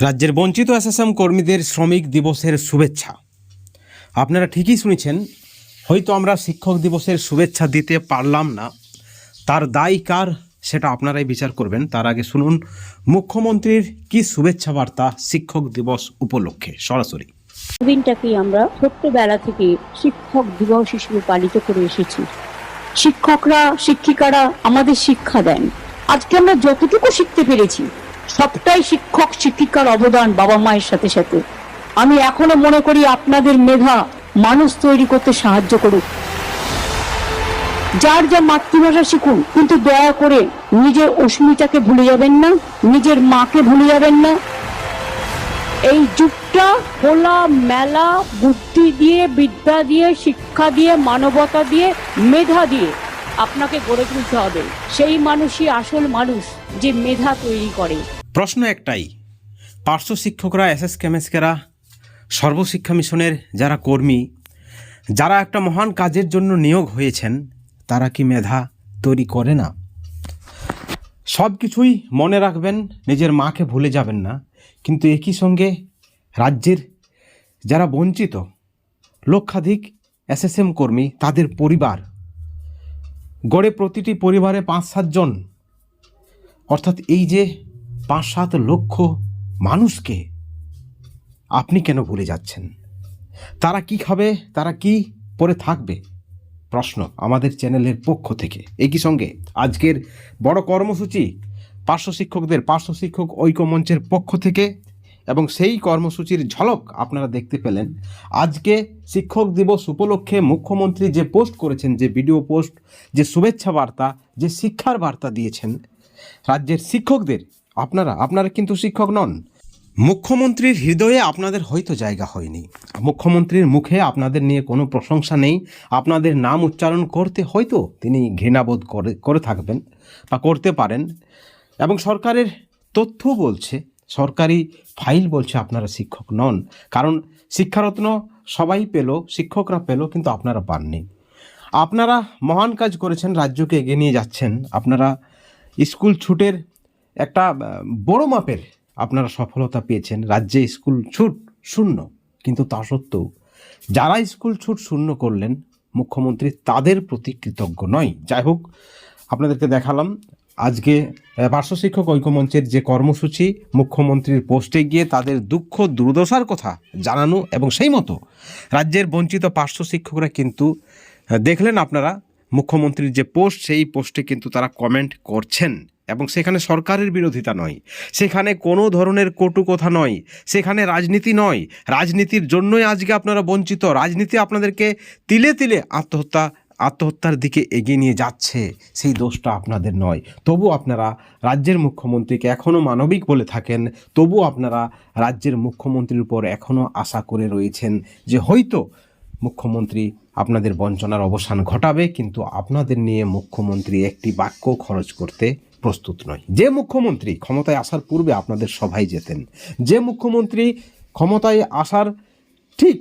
রাজ্যের বঞ্চিত এসএসএম কর্মীদের শ্রমিক দিবসের শুভেচ্ছা। আপনারা ঠিকই শুনেছেন, হয়তো আমরা শিক্ষক দিবসের শুভেচ্ছা দিতে পারলাম না। তার দায় কার সেটা আপনারাই বিচার করবেন। তার আগে শুনুন, মুখ্যমন্ত্রীর কি শুভেচ্ছা বার্তা শিক্ষক দিবস উপলক্ষে? সরাসরি। দিনটাকেই আমরা ছোট্টবেলা থেকে শিক্ষক দিবস হিসেবে পালিত করে এসেছি। শিক্ষকরা, শিক্ষিকারা আমাদের শিক্ষা দেন। আজকে আমরা যতটুকু শিখতে পেরেছি সবটাই শিক্ষক শিক্ষিকার অবদান বাবা মায়ের সাথে সাথে। আমি এখনও মনে করি আপনাদের মেধা মানুষ তৈরি করতে সাহায্য করুক। যার যা মাতৃভাষা শিখুন, কিন্তু দয়া করে নিজের অস্মিতাকে ভুলে যাবেন না, নিজের মাকে ভুলে যাবেন না। এই যুগটা খোলা, মেলা, বুদ্ধি দিয়ে, বিদ্যা দিয়ে, শিক্ষা দিয়ে, মানবতা দিয়ে, মেধা দিয়ে আপনাকে গড়ে তুলতে হবে। সেই মানুষই আসল মানুষ যে মেধা তৈরি করে। প্রশ্ন একটাই, পার্শ্ব শিক্ষকরা এস এস কেমেস্কেরা সর্বশিক্ষা মিশনের যারা কর্মী, যারা একটা মহান কাজের জন্য নিয়োগ হয়েছেন, তারা কি মেধা তৈরি করে না? সব কিছুই মনে রাখবেন, নিজের মাকে ভুলে যাবেন না। কিন্তু একই সঙ্গে রাজ্যের যারা বঞ্চিত, লক্ষাধিক এসএসএম কর্মী, তাদের পরিবার গড়ে প্রতিটি পরিবারে পাঁচ সাতজন অর্থাৎ এই যে পাঁচ, সাত লক্ষ মানুষকে আপনি কেন ভুলে যাচ্ছেন? তারা কি খাবে, তারা কি পরে থাকবে? প্রশ্ন আমাদের চ্যানেলের পক্ষ থেকে। একই সঙ্গে আজকের বড় কর্মসূচি পার্শ্ব শিক্ষকদের, পার্শ্ব শিক্ষক ঐক্যমঞ্চের পক্ষ থেকে এবং সেই কর্মসূচির ঝলক আপনারা দেখতে পেলেন। আজকে শিক্ষক দিবস উপলক্ষে মুখ্যমন্ত্রী যে পোস্ট করেছেন, যে ভিডিও পোস্ট, যে শুভেচ্ছা বার্তা, যে শিক্ষার বার্তা দিয়েছেন, রাজ্যের শিক্ষকদের, আপনারা আপনারা কিন্তু শিক্ষক নন। মুখ্যমন্ত্রীর হৃদয়ে আপনাদের হয়তো জায়গা হয়নি। মুখ্যমন্ত্রীর মুখে আপনাদের নিয়ে কোনো প্রশংসা নেই। আপনাদের নাম উচ্চারণ করতে হয়তো তিনি ঘৃণাবোধ করে করে থাকবেন বা করতে পারেন। এবং সরকারের তথ্য বলছে সরকারি ফাইল বলছে আপনারা শিক্ষক নন। কারণ শিক্ষারত্ন সবাই পেল, শিক্ষকরা পেল, কিন্তু আপনারা পাননি। আপনারা মহান কাজ করেছেন, রাজ্যকে এগিয়ে নিয়ে যাচ্ছেন। আপনারা স্কুল ছুটের একটা বড় মাপের আপনারা সফলতা পেয়েছেন। রাজ্যে স্কুল ছুট শূন্য, কিন্তু তা সত্ত্বেও যারা স্কুল ছুট শূন্য করলেন, মুখ্যমন্ত্রী তাদের প্রতি কৃতজ্ঞ নয়। যাই হোক, আপনাদেরকে দেখালাম আজকে পার্শ্ব শিক্ষক ঐক্যমঞ্চের যে কর্মসূচি, মুখ্যমন্ত্রীর পোস্টে গিয়ে তাদের দুঃখ, দুর্দশার কথা জানানো এবং সেই মতো রাজ্যের বঞ্চিত পার্শ্ব শিক্ষকরা কিন্তু দেখলেন আপনারা, মুখ্যমন্ত্রীর যে পোস্ট, সেই পোস্টে কিন্তু তারা কমেন্ট করছেন এবং সেখানে সরকারের বিরোধিতা নয়। সেখানে কোনো ধরনের কটু কথা নয়। সেখানে রাজনীতি নয়। রাজনীতির জন্যই আজকে আপনারা বঞ্চিত। রাজনীতি আপনাদেরকে তিলে তিলে আত্মহত্যা আত্মহত্যার দিকে এগিয়ে নিয়ে যাচ্ছে, সেই দোষটা আপনাদের নয়। তবু আপনারা রাজ্যের মুখ্যমন্ত্রীকে এখনও মানবিক বলে থাকেন, তবু আপনারা রাজ্যের মুখ্যমন্ত্রীর উপর এখনও আশা করে রয়েছেন যে হয়তো মুখ্যমন্ত্রী আপনাদের বঞ্চনার অবসান ঘটাবে, কিন্তু আপনাদের নিয়ে মুখ্যমন্ত্রী একটি বাক্য খরচ করতে প্রস্তুত নয়। যে মুখ্যমন্ত্রী ক্ষমতায় আসার পূর্বে আপনাদের সভায় যেতেন, যে মুখ্যমন্ত্রী ক্ষমতায় আসার ঠিক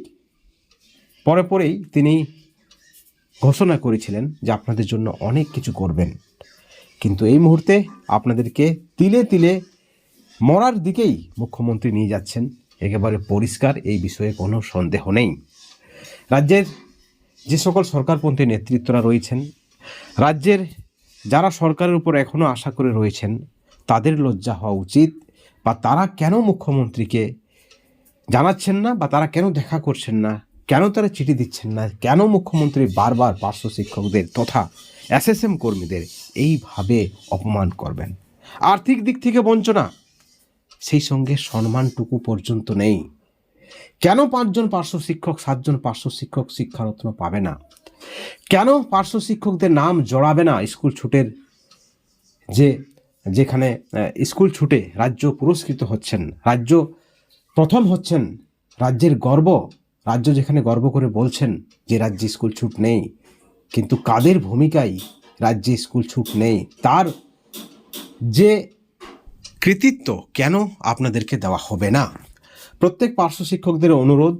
পরে পরেই তিনি ঘোষণা করেছিলেন যে আপনাদের জন্য অনেক কিছু করবেন। কিন্তু এই মুহূর্তে আপনাদেরকে তিলে তিলে মরার দিকেই মুখ্যমন্ত্রী নিয়ে যাচ্ছেন। একেবারে পরিষ্কার এই বিষয়ে কোনো সন্দেহ নেই। রাজ্যের যে সকল সরকারপন্থী নেতৃত্বরা রয়েছেন, রাজ্যের যারা সরকারের উপর এখনও আশা করে রয়েছেন, তাদের লজ্জা হওয়া উচিত বা তারা কেন মুখ্যমন্ত্রীকে জানাচ্ছেন না বা তারা কেন দেখা করছেন না? কেন তারা চিঠি দিচ্ছেন না? কেন মুখ্যমন্ত্রী বারবার পার্শ্ব শিক্ষকদের তথা এসএসএম কর্মীদের এইভাবে অপমান করবেন? আর্থিক দিক থেকে বঞ্চনা? সেই সঙ্গে সম্মানটুকু পর্যন্ত নেই। কেন পাঁচজন পার্শ্ব শিক্ষক, সাতজন পার্শ্ব শিক্ষক শিক্ষারত্ন পাবে না? কেন পার্শ্ব শিক্ষকদের নাম জড়াবে না স্কুল ছুটের যে, যেখানে স্কুল ছুটে রাজ্য পুরস্কৃত হচ্ছেন, রাজ্য প্রথম হচ্ছেন, রাজ্যের গর্ব রাজ্য যেখানে গর্ব করে বলছেন যে রাজ্যে স্কুল ছুট নেই, কিন্তু কাদের ভূমিকায় রাজ্যে স্কুল ছুট নেই? তার যে কৃতিত্ব কেন আপনাদেরকে দেওয়া হবে না? প্রত্যেক পার্শ্ব শিক্ষকদের অনুরোধ,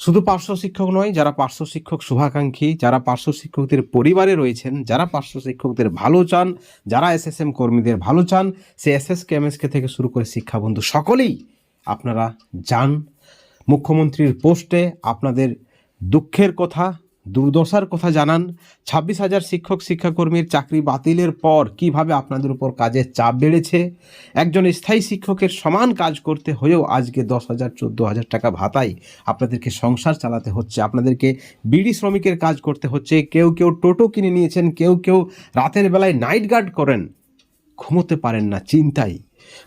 শুধু পার্শ্ব শিক্ষক নয়, যারা পার্শ্ব শিক্ষক শুভাকাঙ্ক্ষী, যারা পার্শ্ব শিক্ষকদের পরিবারে রয়েছেন, যারা পার্শ্ব শিক্ষকদের ভালো চান, যারা এসএসএম কর্মীদের ভালো চান, সে S S K M S কে থেকে শুরু করে শিক্ষাবন্ধু সকলেই আপনারা যান মুখ্যমন্ত্রীর পোস্টে আপনাদের দুঃখের কথা, দুর্দশার কথা জানান, ছাব্বিশ হাজার শিক্ষক, শিক্ষাকর্মীর চাকরি বাতিলের পর কীভাবে আপনাদের উপর কাজের চাপ বেড়েছে? একজন স্থায়ী শিক্ষকের সমান কাজ করতে হয়েও আজকে দশ হাজার, চোদ্দ হাজার টাকা ভাতায় আপনাদেরকে সংসার চালাতে হচ্ছে। আপনাদেরকে বিড়ি শ্রমিকের কাজ করতে হচ্ছে। কেউ কেউ টোটো কিনে নিয়েছেন, কেউ কেউ রাতের বেলায় নাইট গার্ড করেন। ঘুমোতে পারেন না, চিন্তায়।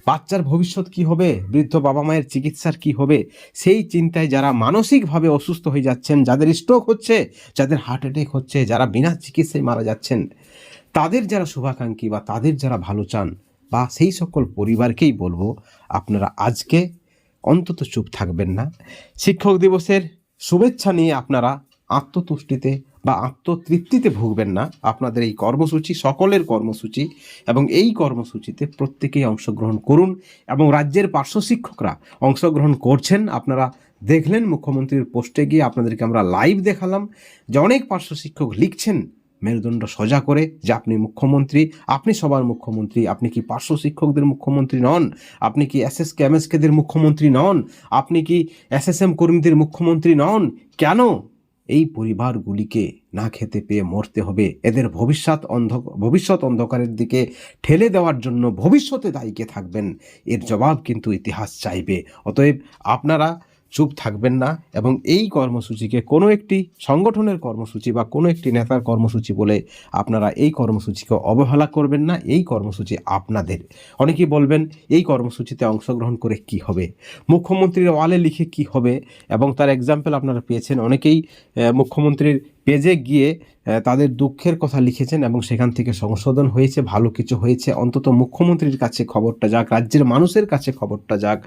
বাচ্চার ভবিষ্যৎ কি হবে? বৃদ্ধ বাবা মায়ের চিকিৎসার কি হবে? সেই চিন্তায় যারা মানসিকভাবে অসুস্থ হয়ে যাচ্ছেন, যাদের স্ট্রোক হচ্ছে, যাদের হার্ট অ্যাটাক হচ্ছে, যারা বিনা চিকিৎসায় মারা যাচ্ছেন, তাদের যারা শুভাকাঙ্ক্ষী বা তাদের যারা ভালো চান বা সেই সকল পরিবারকেই বলব, আপনারা আজকে অন্তত চুপ থাকবেন না। শিক্ষক দিবসের শুভেচ্ছা নিয়ে আপনারা আত্মতুষ্টিতে বা আত্মতৃপ্তিতে ভুগবেন না। আপনাদের এই কর্মসূচি সকলের কর্মসূচি এবং এই কর্মসূচিতে প্রত্যেকেই অংশগ্রহণ করুন এবং রাজ্যের পার্শ্ব শিক্ষকরা অংশগ্রহণ করছেন। আপনারা দেখলেন মুখ্যমন্ত্রীর পোস্টে গিয়ে আপনাদেরকে আমরা লাইভ দেখালাম যে অনেক পার্শ্ব শিক্ষক লিখছেন মেরুদণ্ড সোজা করে যে আপনি মুখ্যমন্ত্রী, আপনি সবার মুখ্যমন্ত্রী, আপনি কি পার্শ্ব শিক্ষকদের মুখ্যমন্ত্রী নন? আপনি কি এস এস কেদের মুখ্যমন্ত্রী নন? আপনি কি এস এস এম কর্মীদের মুখ্যমন্ত্রী নন? কেন? এই পরিবারগুলিকে না খেতে পেয়ে মরতে হবে। এদের ভবিষ্যৎ অন্ধ, ভবিষ্যৎ অন্ধকারের দিকে ঠেলে দেওয়ার জন্য ভবিষ্যতে দায়ীকে থাকবেন। এর জবাব কিন্তু ইতিহাস চাইবে। অতএব আপনারা চুপ থাকবেন না এবং এই কর্মসূচিকে কোনো একটি সংগঠনের কর্মসূচি বা কোনো একটি নেতার কর্মসূচি বলে আপনারা এই কর্মসূচিকে অবহেলা করবেন না, এই কর্মসূচি আপনাদের। অনেকেই বলবেন, এই কর্মসূচিতে অংশগ্রহণ করে কি হবে? মুখ্যমন্ত্রীর ওয়ালে লিখে কি হবে? এবং তার এক্সাম্পল আপনারা পেয়েছেন, অনেকেই মুখ্যমন্ত্রীর পেজে গিয়ে তাদের দুঃখের কথা লিখেছেন এবং সেখান থেকে সংশোধন হয়েছে, ভালো কিছু হয়েছে। অন্তত মুখ্যমন্ত্রীর কাছে খবরটা যাক, রাজ্যের মানুষের কাছে খবরটা যাক,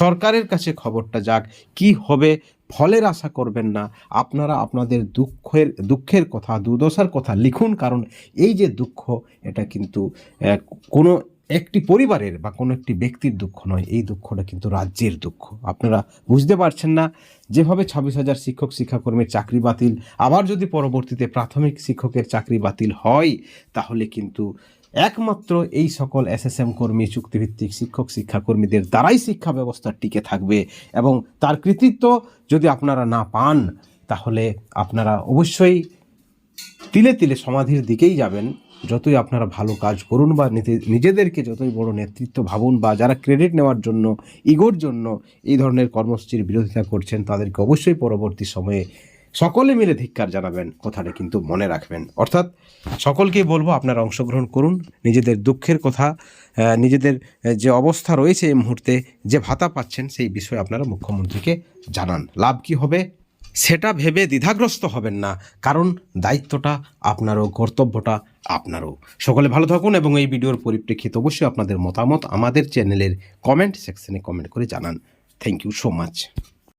সরকারের কাছে খবরটা যাক, কি হবে, ফলের আশা করবেন না। আপনারা আপনাদের দুঃখের দুঃখের কথা, দুর্দশার কথা লিখুন, কারণ এই যে দুঃখ, এটা কিন্তু কোনো একটি পরিবারের বা কোনো একটি ব্যক্তির দুঃখ নয়, এই দুঃখটা কিন্তু রাজ্যের দুঃখ। আপনারা বুঝতে পারছেন না, যেভাবে ছাব্বিশ হাজার শিক্ষক, শিক্ষাকর্মীর চাকরি বাতিল, আবার যদি পরবর্তীতে প্রাথমিক শিক্ষকের চাকরি বাতিল হয়, তাহলে কিন্তু একমাত্র এই সকল এসএসএম কর্মী, চুক্তিভিত্তিক শিক্ষক, শিক্ষাকর্মীদের দ্বারাই শিক্ষা ব্যবস্থা টিকে থাকবে এবং তার কৃতিত্ব যদি আপনারা না পান, তাহলে আপনারা অবশ্যই তিলে তিলে সমাধির দিকেই যাবেন। যতই আপনারা ভালো কাজ করুন বা নিজে- নিজেদেরকে যতই বড় নেতৃত্ব ভাবুন বা যারা ক্রেডিট নেওয়ার জন্য, ইগোর জন্য এই ধরনের কর্মসূচির বিরোধিতা করছেন, তাদেরকে অবশ্যই পরবর্তী সময়ে সকলে মিলে ধিক্কার জানাবেন, কথাটা কিন্তু মনে রাখবেন। অর্থাৎ সকলকেই বলব আপনারা অংশগ্রহণ করুন, নিজেদের দুঃখের কথা নিজেদের যে অবস্থা রয়েছে এই মুহূর্তে, যে ভাতা পাচ্ছেন সেই বিষয়ে আপনারা মুখ্যমন্ত্রীকে জানান। লাভ কি হবে? সেটা ভেবে দ্বিধাগ্রস্ত হবেন না, কারণ দায়িত্বটা, আপনারও কর্তব্যটা আপনারও। সকলে ভালো থাকুন এবং এই ভিডিওর পরিপ্রেক্ষিতে অবশ্যই আপনাদের মতামত আমাদের চ্যানেলের কমেন্ট সেকশনে কমেন্ট করে জানান। Thank you so much